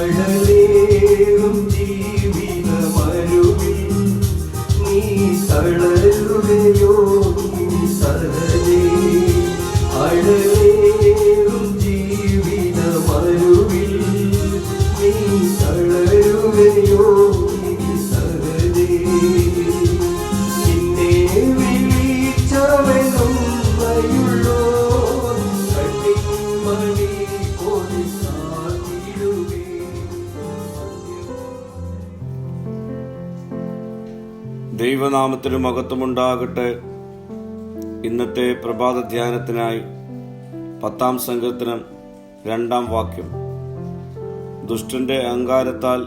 അഴലേറും ദൈവനാമത്തിന് മഹത്വമുണ്ടാകട്ടെ. ഇന്നത്തെ പ്രഭാത ധ്യാനത്തിനായി പത്താം സങ്കീർത്തനം രണ്ടാം വാക്യം. ദുഷ്ടന്റെ അഹങ്കാരത്താൽ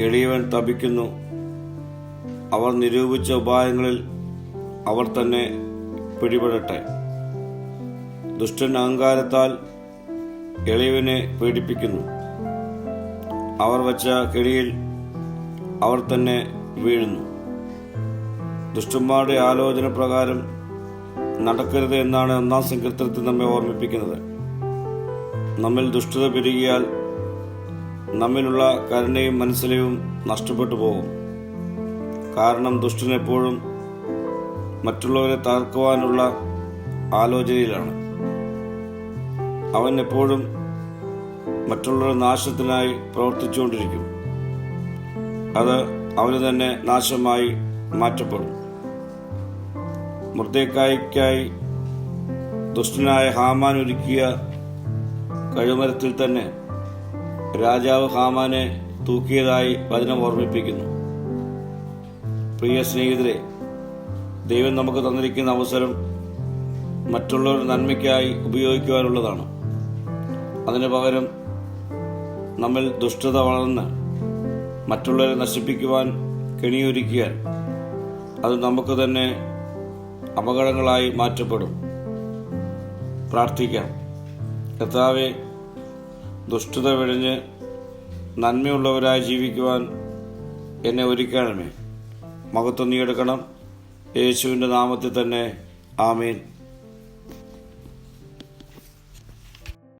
എളിയവൻ തപിക്കുന്നു. അവർ നിരൂപിച്ച ഉപായങ്ങളിൽ അവർ തന്നെ പിടിപെടട്ടെ. ദുഷ്ടൻ അഹങ്കാരത്താൽ എളിയവനെ പീഡിപ്പിക്കുന്നു. അവർ വച്ച കെണിയിൽ അവർ തന്നെ വീഴുന്നു. ദുഷ്ടന്മാരുടെ ആലോചന പ്രകാരം നടക്കരുത് എന്നാണ് ഒന്നാം സങ്കീർത്തനത്തിൽ നമ്മെ ഓർമ്മിപ്പിക്കുന്നത്. നമ്മിൽ ദുഷ്ടത പെരുകിയാൽ നമ്മിലുള്ള കരുണയും മനസ്സിലെയും നഷ്ടപ്പെട്ടു പോകും. കാരണം ദുഷ്ടനെപ്പോഴും മറ്റുള്ളവരെ തകർക്കുവാനുള്ള ആലോചനയിലാണ്. അവൻ എപ്പോഴും മറ്റുള്ളവരുടെ നാശത്തിനായി പ്രവർത്തിച്ചുകൊണ്ടിരിക്കും. അത് അവന് തന്നെ നാശമായി മാറ്റപ്പെടും. മുർദ്ദേക്കായ്ക്കായി ദുഷ്ടനായ ഹാമാൻ ഒരുക്കിയ കഴുമരത്തിൽ തന്നെ രാജാവ് ഹാമാനെ തൂക്കിയതായി വചനം ഓർമ്മിപ്പിക്കുന്നു. പ്രിയ സ്നേഹിതരെ ദൈവം നമുക്ക് തന്നിരിക്കുന്ന അവസരം മറ്റുള്ളവരുടെ നന്മയ്ക്കായി ഉപയോഗിക്കുവാനുള്ളതാണ്. അതിനു പകരം നമ്മിൽ ദുഷ്ടത വളർന്ന് മറ്റുള്ളവരെ നശിപ്പിക്കുവാൻ കെണിയൊരുക്കിയാൽ അത് നമുക്ക് തന്നെ അപകടങ്ങളായി മാറ്റപ്പെടും. പ്രാർത്ഥിക്കാം. കർത്താവെ ദുഷ്ടത വെടിഞ്ഞ് നന്മയുള്ളവരായി ജീവിക്കുവാൻ എന്നെ ഒരുക്കണമേ. മഹത്വം നീ എടുക്കണം. യേശുവിന്റെ നാമത്തിൽ തന്നെ. ആമീൻ.